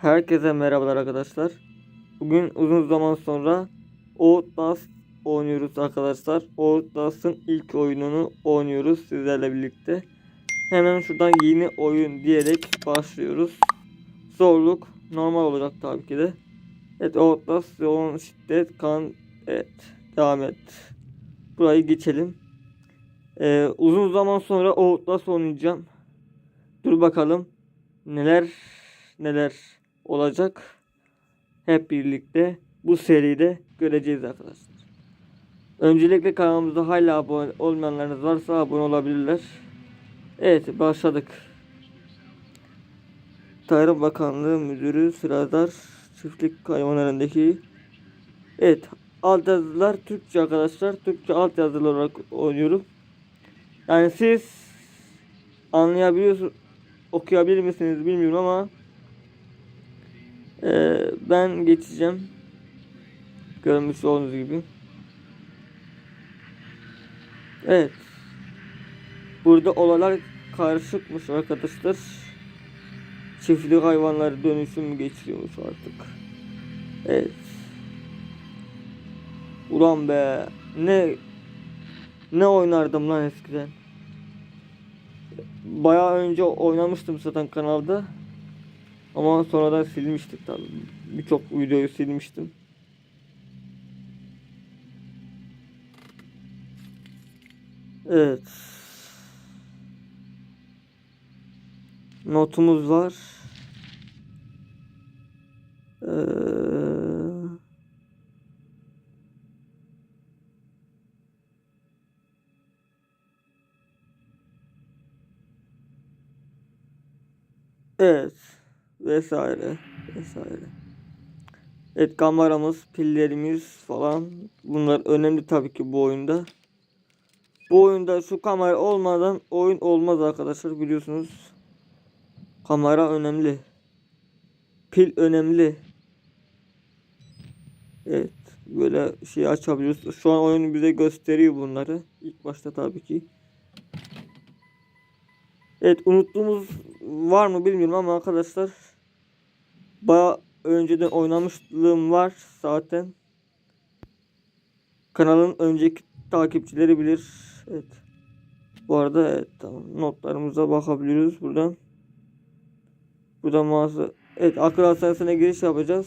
Herkese merhabalar arkadaşlar. Bugün uzun zaman sonra Outlast oynuyoruz arkadaşlar. Outlast'ın ilk oyununu oynuyoruz sizlerle birlikte. Hemen şuradan yeni oyun diyerek başlıyoruz. Zorluk normal olacak tabii ki de. Evet Outlast yoğun şiddet kan evet devam et. Burayı geçelim. Ee, uzun zaman sonra Outlast oynayacağım. Dur bakalım neler neler olacak. Hep birlikte bu seride göreceğiz arkadaşlar. Öncelikle kanalımıza hala abone olmayanlarınız varsa abone olabilirler. Evet başladık. Tarım Bakanlığı Müdürü Sıradar Çiftlik hayvanlarındaki Evet alt yazılar Türkçe arkadaşlar. Türkçe alt yazılı olarak oynuyorum. Yani siz anlayabiliyorsunuz okuyabilir misiniz bilmiyorum ama eee, ben geçeceğim. Görmüş olduğunuz gibi. Evet. Burada olaylar karışıkmış arkadaşlar. Çiftlik hayvanları dönüşüm geçiriyormuş artık. Evet. Ulan be. Ne ne oynardım lan eskiden. Bayağı önce oynamıştım zaten kanalda. Ama sonradan silmiştik tabii. Birçok videoyu silmiştim. Evet. Notumuz var. Ee, evet. Vesaire. Vesaire. Evet kameramız, pillerimiz falan. Bunlar önemli tabii ki bu oyunda. Bu oyunda şu kamera olmadan oyun olmaz arkadaşlar biliyorsunuz. Kamera önemli. Pil önemli. Evet. Böyle şey açabiliyoruz. Şu an oyun bize gösteriyor bunları. İlk başta tabii ki. Evet unuttuğumuz var mı bilmiyorum ama arkadaşlar baya önceden oynamışlığım var zaten. Kanalın önceki takipçileri bilir. Evet. Bu arada evet tamam notlarımıza bakabiliyoruz buradan. Burada mağaza Evet akıl hastanesine giriş yapacağız.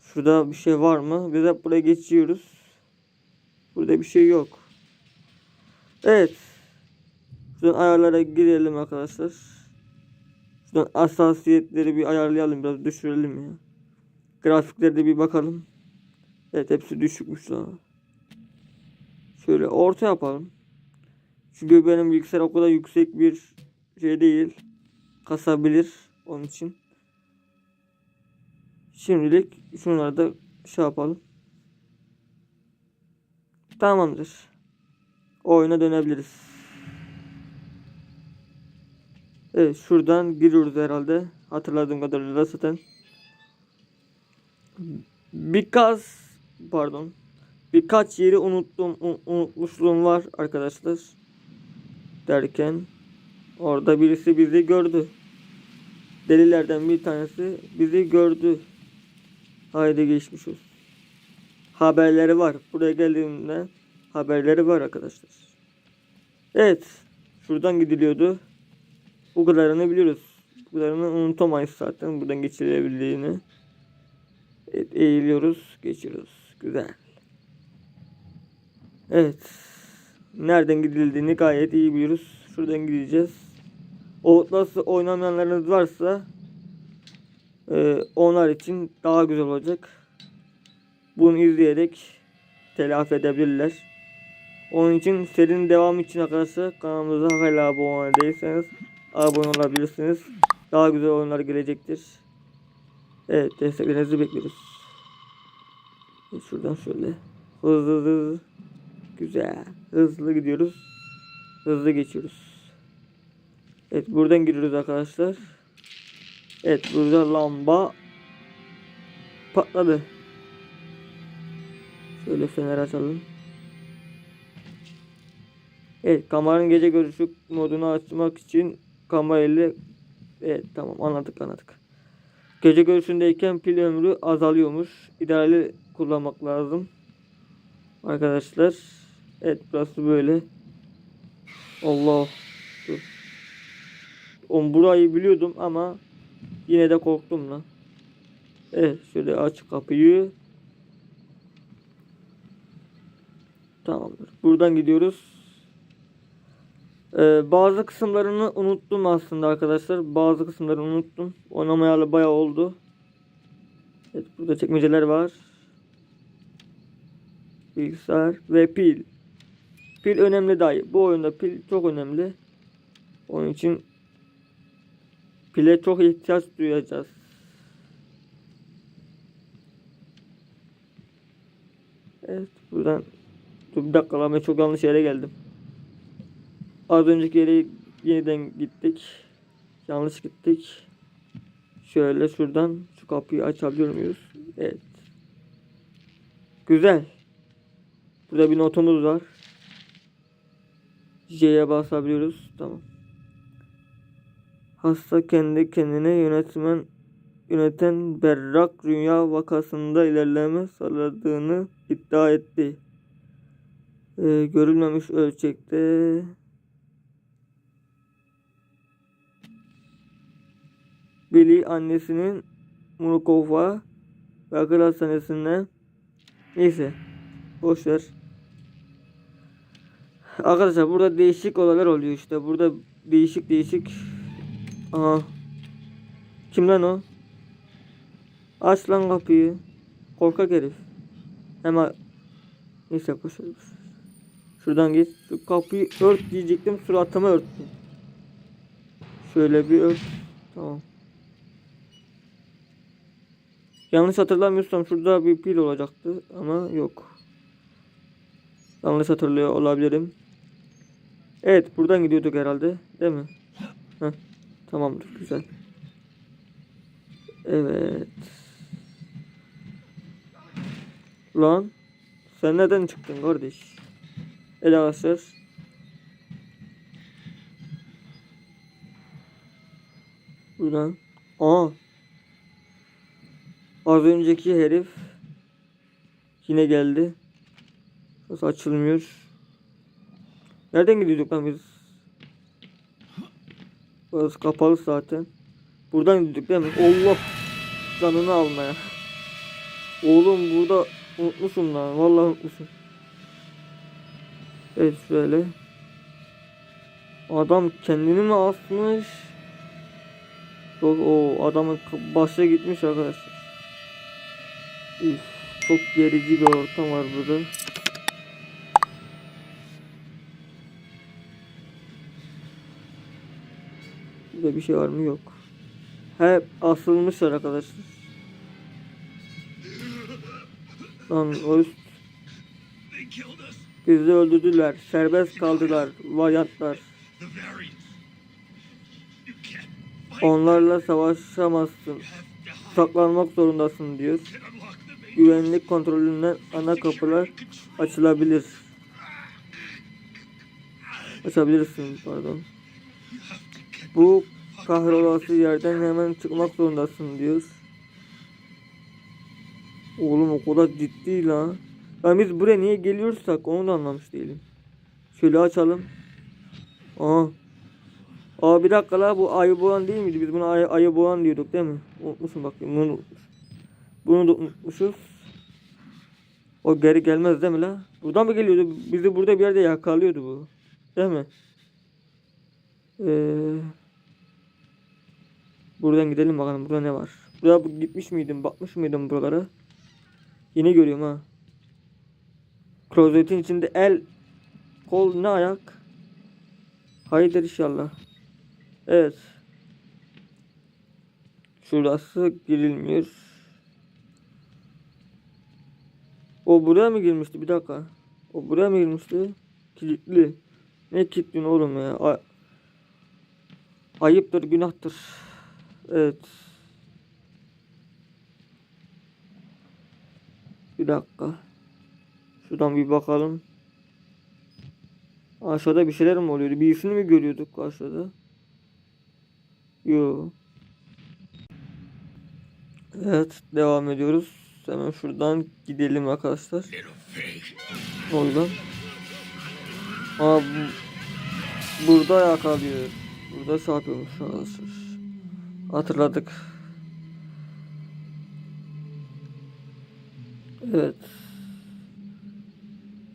Şurada bir şey var mı? Biz hep buraya geçiyoruz. Burada bir şey yok. Evet. Şuradan ayarlara girelim arkadaşlar. Şuradan hassasiyetleri bir ayarlayalım biraz düşürelim ya. Grafiklerde bir bakalım. Evet hepsi düşükmüş lan. Şöyle orta yapalım. Çünkü benim bilgisayar o kadar yüksek bir şey değil. Kasabilir onun için. Şimdilik şunları da şey yapalım. Tamamdır. Oyuna dönebiliriz. Evet şuradan giriyoruz herhalde. Hatırladığım kadarıyla zaten. Birkaç pardon. Birkaç yeri unuttum un- unutmuşluğum var arkadaşlar. Derken orada birisi bizi gördü. Delilerden bir tanesi bizi gördü. Haydi geçmiş olsun. Haberleri var. Buraya geldiğimde haberleri var arkadaşlar. Evet. Şuradan gidiliyordu. Bu kadarını biliyoruz. Bu kadarını unutamayız zaten buradan geçilebildiğini. Evet, eğiliyoruz, geçiyoruz. Güzel. Evet. Nereden gidildiğini gayet iyi biliyoruz. Şuradan gideceğiz. Outlast'ı oynamayanlarınız varsa e, onlar için daha güzel olacak. Bunu izleyerek telafi edebilirler. Onun için serinin devamı için arkadaşlar kanalımıza hala abone değilseniz abone olabilirsiniz. Daha güzel oyunlar gelecektir. Evet desteklerinizi bekliyoruz. Şuradan şöyle hızlı hızlı. Güzel. Hızlı gidiyoruz. Hızlı geçiyoruz. Evet buradan giriyoruz arkadaşlar. Evet burada lamba patladı. Şöyle fener açalım. Evet kameranın gece görüşü modunu açmak için kamerayla evet tamam anladık anladık. Gece görüşündeyken pil ömrü azalıyormuş. İdareli kullanmak lazım. Arkadaşlar. Evet burası böyle. Allah. Dur. On burayı biliyordum ama yine de korktum lan. Evet şöyle aç kapıyı. Tamamdır. Buradan gidiyoruz. Ee, bazı kısımlarını unuttum aslında arkadaşlar. Bazı kısımlarını unuttum. Oynamayalı bayağı oldu. Evet burada çekmeceler var. Bilgisayar ve pil. Pil önemli dayı. Bu oyunda pil çok önemli. Onun için pile çok ihtiyaç duyacağız. Evet buradan Dur bir dakika lan çok yanlış yere geldim. Az önceki yere yeniden gittik. Yanlış gittik. Şöyle şuradan şu kapıyı açabiliyor muyuz? Evet. Güzel. Burada bir notumuz var. J'ye basabiliyoruz. Tamam. Hasta kendi kendine yönetmen yöneten berrak rüya vakasında ilerleme sağladığını iddia etti. Ee, görülmemiş ölçekte Billy annesinin Murkova ve akıl hastanesinde neyse boş ver. Arkadaşlar burada değişik olaylar oluyor işte. Burada değişik değişik Aha. Kim lan o? Aç lan kapıyı. Korkak herif. Hemen neyse ver. Şuradan git. Şu kapıyı ört diyecektim. Suratıma örttüm. Şöyle bir ört. Tamam. Yanlış hatırlamıyorsam şurada bir pil olacaktı ama yok. Yanlış hatırlıyor olabilirim. Evet buradan gidiyorduk herhalde değil mi? Heh, tamamdır güzel. Evet. Lan sen neden çıktın kardeş? Evet arkadaşlar. Buradan. Aa. Az önceki herif yine geldi. Nasıl açılmıyor? Nereden gidiyorduk lan biz? Burası kapalı zaten. Buradan gidiyorduk değil mi? Allah canını almaya. Oğlum burada unutmuşum lan. Vallahi unutmuşum. Evet şöyle. Adam kendini mi asmış? Yok o adamın başı gitmiş arkadaşlar. Üf, çok gerici bir ortam var burada. Burada bir şey var mı? Yok. Hep asılmışlar arkadaşlar. Lan o üst bizi öldürdüler. Serbest kaldılar. Vayatlar. Onlarla savaşamazsın. Saklanmak zorundasın diyor. Güvenlik kontrolünden ana kapılar açılabilir. Açabilirsin pardon. Bu kahrolası yerden hemen çıkmak zorundasın diyor. Oğlum o kadar ciddi lan. Ya biz buraya niye geliyorsak onu da anlamış değilim. Şöyle açalım. Aa. Aa bir dakika la bu ayı boğan değil miydi? Biz buna ayı, ayı boğan diyorduk değil mi? Unutmuşum bakayım. Bunu. Bunu da unutmuşuz. O geri gelmez değil mi la? Buradan mı geliyordu? Bizi burada bir yerde yakalıyordu bu. Değil mi? Eee... Buradan gidelim bakalım burada ne var. Buraya bu- gitmiş miydim? Bakmış mıydım buralara? Yeni görüyorum ha. Klozetin içinde el, kol ne ayak? Hayırdır inşallah. Evet. Şurası girilmiyor. O buraya mı girmişti? Bir dakika. O buraya mı girmişti? Kilitli. Ne kilitli oğlum ya? Ay- Ayıptır, günahtır. Evet. Bir dakika. Şuradan bir bakalım. Aşağıda bir şeyler mi oluyordu? Birisini mi görüyorduk aşağıda? Yo. Evet devam ediyoruz. Hemen şuradan gidelim arkadaşlar. Lan? Aa bu, burada yakalıyor. Burada şey yapıyormuş arkadaşlar. Hatırladık. Evet.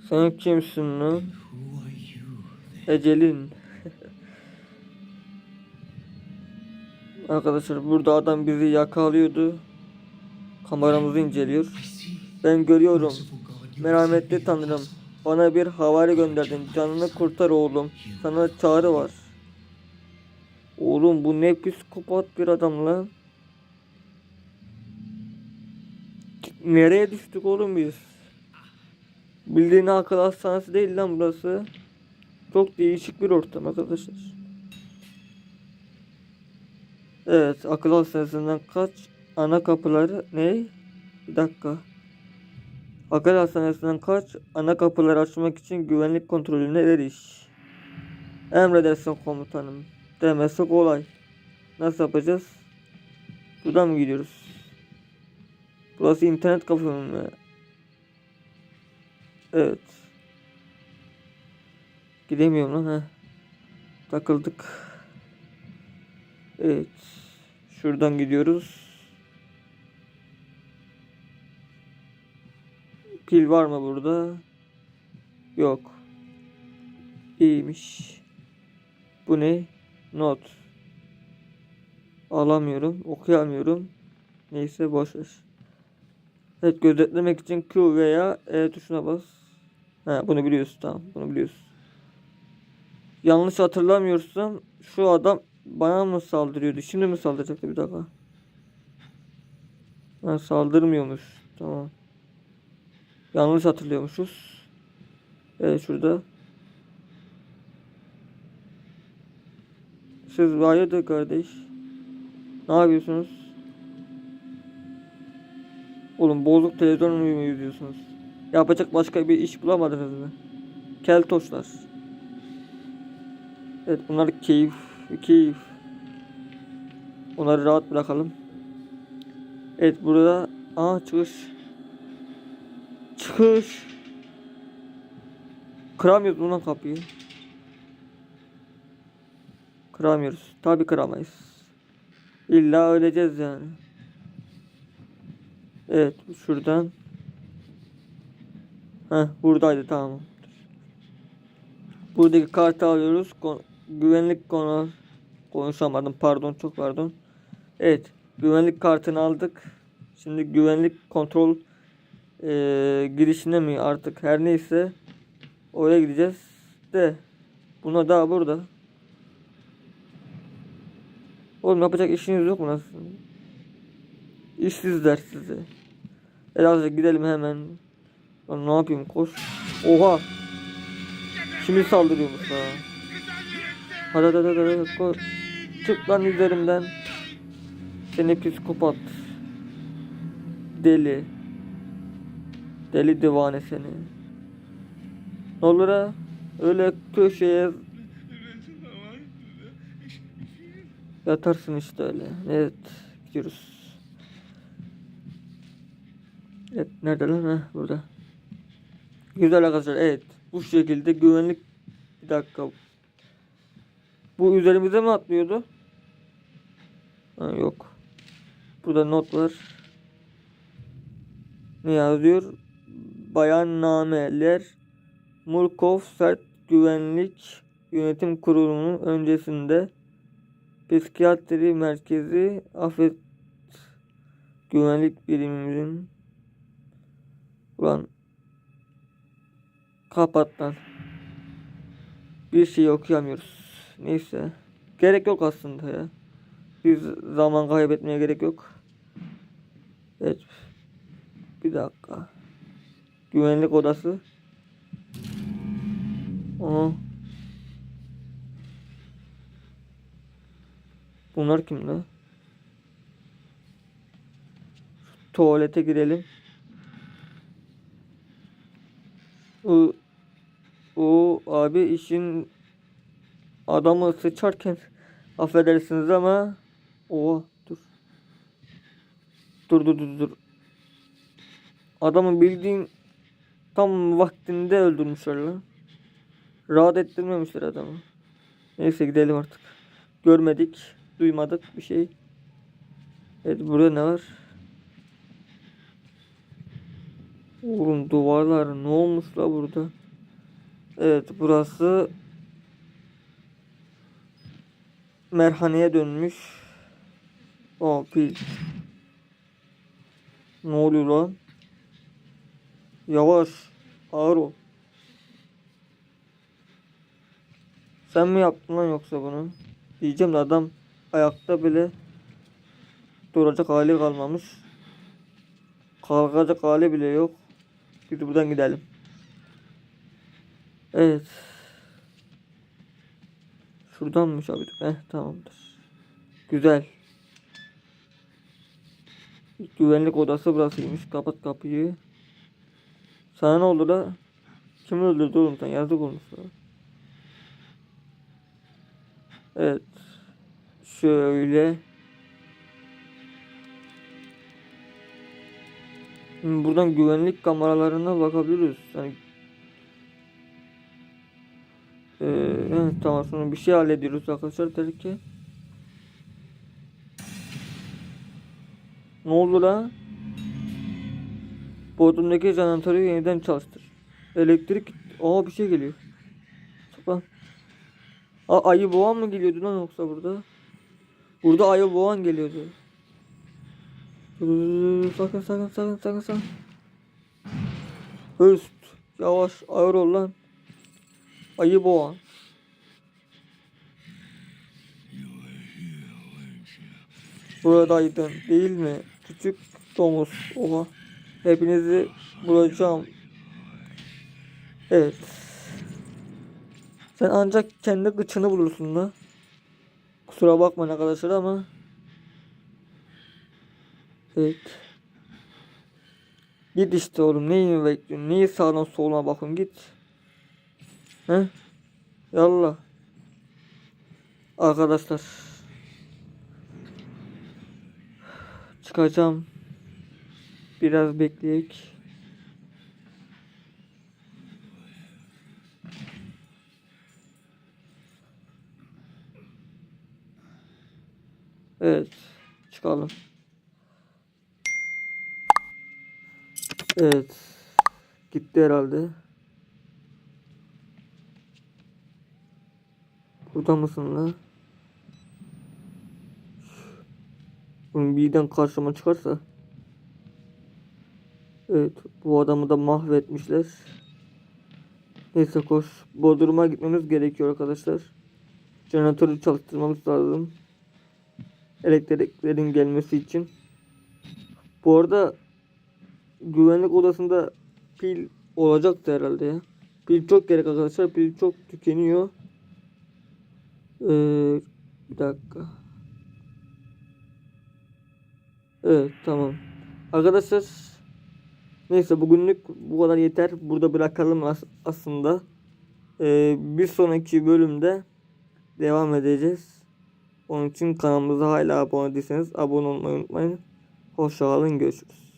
Sen kimsin lan? Ecelin. Arkadaşlar burada adam bizi yakalıyordu. Kameramızı inceliyor. Ben görüyorum. Merhametli Tanrım. Bana bir havari gönderdin. Canını kurtar oğlum. Sana çağrı var. Oğlum bu ne psikopat bir adam lan. Nereye düştük oğlum biz? Bildiğin akıl hastanesi değil lan burası. Çok değişik bir ortam arkadaşlar. Evet akıl hastanesinden kaç ana kapıları ne? Bir dakika. Akıl hastanesinden kaç ana kapıları açmak için güvenlik kontrolüne eriş. Emredersin komutanım. Demesi kolay. Nasıl yapacağız? Buradan mı gidiyoruz? Burası internet kafe mi? Evet. Gidemiyorum lan ha. Takıldık. Evet. Şuradan gidiyoruz. Pil var mı burada? Yok. İyiymiş. Bu ne? Not. Alamıyorum. Okuyamıyorum. Neyse boş ver. Evet gözetlemek için Q veya E tuşuna bas. Ha bunu biliyorsun tamam bunu biliyorsun. Yanlış hatırlamıyorsam şu adam bana mı saldırıyordu? Şimdi mi saldıracaktı bir dakika? Ha saldırmıyormuş. Tamam. Yanlış hatırlıyormuşuz. Evet şurada. Siz hayırdır kardeş? Ne yapıyorsunuz? Oğlum bozuk televizyon mu izliyorsunuz? Yapacak başka bir iş bulamadınız mı? Keltoşlar. Evet bunlar keyif, keyif. Onları rahat bırakalım. Evet burada aa çıkış. Çıkış. Kıramıyoruz bundan kapıyı. Kıramıyoruz. Tabi kıramayız. İlla öleceğiz yani. Evet şuradan. Heh buradaydı tamam. Buradaki kartı alıyoruz. Kon- güvenlik konu konuşamadım pardon çok pardon. Evet güvenlik kartını aldık. Şimdi güvenlik kontrol eee, girişine mi artık her neyse oraya gideceğiz de buna daha burada. Oğlum yapacak işiniz yok mu nasıl? İşsizler sizi. Elazığ gidelim hemen. Lan ne yapayım koş. Oha. Şimdi saldırıyormuş ha. Hadi hadi hadi hadi koş. Çık lan üzerimden. Seni psikopat. Deli. Deli divane seni. Ne olur ha? Öyle köşeye yatarsın işte öyle. Evet. Gidiyoruz. Evet nerede lan ha burada. Güzel arkadaşlar evet. Bu şekilde güvenlik bir dakika. Bu üzerimize mi atlıyordu? Ha, yok. Burada not var. Ne yazıyor? Bayannameler Murkov Sert Güvenlik Yönetim Kurulu'nun öncesinde Psikiyatri Merkezi Afet Güvenlik Birimimizin Ulan kapat lan. Bir şey okuyamıyoruz. Neyse. Gerek yok aslında ya. Biz zaman kaybetmeye gerek yok. Evet. Güvenlik odası. Aha. Bunlar kim lan? Tuvalete girelim. O, o abi işin adamı sıçarken affedersiniz ama o dur. Dur dur dur dur. Adamı bildiğin tam vaktinde öldürmüşler lan. Rahat ettirmemişler adamı. Neyse gidelim artık. Görmedik, duymadık bir şey. Evet burada ne var? Oğlum duvarlar ne olmuş la burada? Evet burası merhaneye dönmüş. Aa pil. Ne oluyor lan? Yavaş. Ağır ol. Sen mi yaptın lan yoksa bunu? Diyeceğim de adam ayakta bile duracak hali kalmamış. Kalkacak hali bile yok. Biz buradan gidelim. Evet. Şuradanmış abi. Heh tamamdır. Güzel. Güvenlik odası burasıymış. Kapat kapıyı. Sana ne oldu da? Kim öldürdü oğlum sen? Yazık olmuş ya. Evet. Şöyle. Şimdi buradan güvenlik kameralarına bakabiliriz. Yani ee, tamam sonra bir şey hallediyoruz arkadaşlar dedik ki. Ne oldu lan? Bodrum'daki jeneratörü yeniden çalıştır. Elektrik gitti. Aa bir şey geliyor. Saklan. Aa, ayı boğan mı geliyordu lan yoksa burada? Burada ayı boğan geliyordu. Sakın sakın sakın sakın sakın. Höst. Yavaş ağır ol lan. Ayı boğan. Buradaydın değil mi? Küçük domuz. Oha. Hepinizi bulacağım. Evet. Sen ancak kendi gıçını bulursun da. Kusura bakmayın arkadaşlar ama. Evet. Git işte oğlum neyi bekliyorsun? Neyi sağdan soluna bakın git. He? Yallah. Arkadaşlar. Çıkacağım. Biraz bekleyek. Evet. Çıkalım. Evet. Gitti herhalde. Burada mısın lan? Bunun birden karşıma çıkarsa. Evet. Bu adamı da mahvetmişler. Neyse koş. Bodrum'a gitmemiz gerekiyor arkadaşlar. Jeneratörü çalıştırmamız lazım. Elektriklerin gelmesi için. Bu arada güvenlik odasında pil olacaktı herhalde ya. Pil çok gerek arkadaşlar. Pil çok tükeniyor. Ee, bir dakika. Evet tamam. Arkadaşlar neyse bugünlük bu kadar yeter. Burada bırakalım as- aslında. Ee, bir sonraki bölümde devam edeceğiz. Onun için kanalımıza hala abone değilseniz abone olmayı unutmayın. Hoşçakalın görüşürüz.